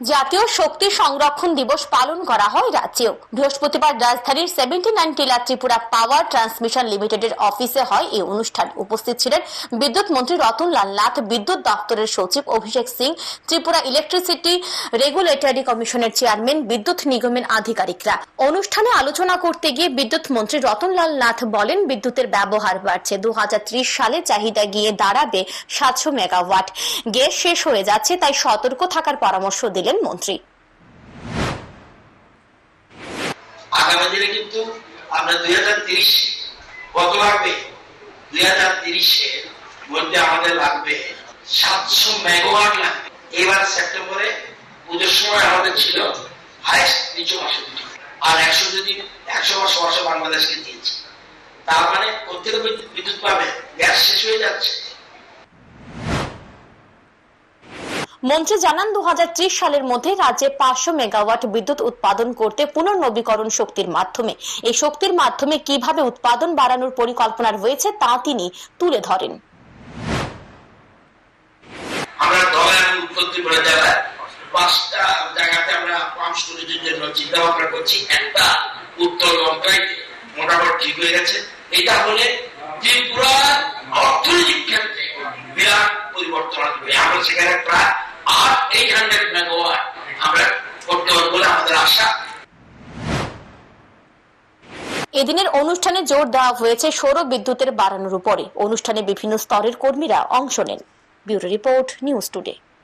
জাতীয় শক্তি সংরক্ষণ দিবস পালন করা হয় রাজ্যেও। বৃহস্পতিবার রাজধানীর সেভেন্টি নাইন টিলা ত্রিপুরা পাওয়ার ট্রান্সমিশন লিমিটেডের অফিসে হয় এই অনুষ্ঠান। উপস্থিত ছিলেন বিদ্যুৎ মন্ত্রী রতনলাল নাথ, বিদ্যুৎ দপ্তরের সচিব অভিষেক সিং, ত্রিপুরা ইলেকট্রিসিটি রেগুলেটরি কমিশনের চেয়ারম্যান, বিদ্যুৎ নিগমের আধিকারিকরা। অনুষ্ঠানে আলোচনা করতে গিয়ে বিদ্যুৎ মন্ত্রী রতনলাল নাথ বলেন, বিদ্যুতের ব্যবহার বাড়ছে। দু হাজার ত্রিশ সালে চাহিদা গিয়ে দাঁড়াবে সাতশো মেগাওয়াট। গ্যাস শেষ হয়ে যাচ্ছে, তাই সতর্ক থাকার পরামর্শ দিলেন। মন্ত্রী। আগামী দিনে কিন্তু আমরা দুই হাজার কত লাগবে দুই হাজার তিরিশে মধ্যে আমাদের লাগবে সাতশো মেগাওয়াট লাগবে। এবার সেপ্টেম্বরে পুজোর সময় আমাদের ছিল হাইস্ট মাসে দুটো আর একশো যদি, একশো মাস মাসে বাংলাদেশকে দিয়েছে। তার মানে কোথেকে বিদ্যুৎ পাবে, গ্যাস শেষ হয়ে যাচ্ছে। মন্ত্রী জানান দু হাজার ত্রিশ সালের মধ্যে রাজ্যে পাঁচশো মেগাওয়াট বিদ্যুৎ উৎপাদন করতে পুনর্নবীকরণ শক্তির মাধ্যমে। এই শক্তির মাধ্যমে কীভাবে উৎপাদন বাড়ানোর পরিকল্পনা রয়েছে তা তিনি তুলে ধরেন। পরিবর্তন আসবে। আমরা সেখানে প্রায় এদিনের অনুষ্ঠানে জোর দেওয়া হয়েছে সৌর বিদ্যুতের বাড়ানোর উপরে। অনুষ্ঠানে বিভিন্ন স্তরের কর্মীরা অংশ নেন। Bureau report, news today.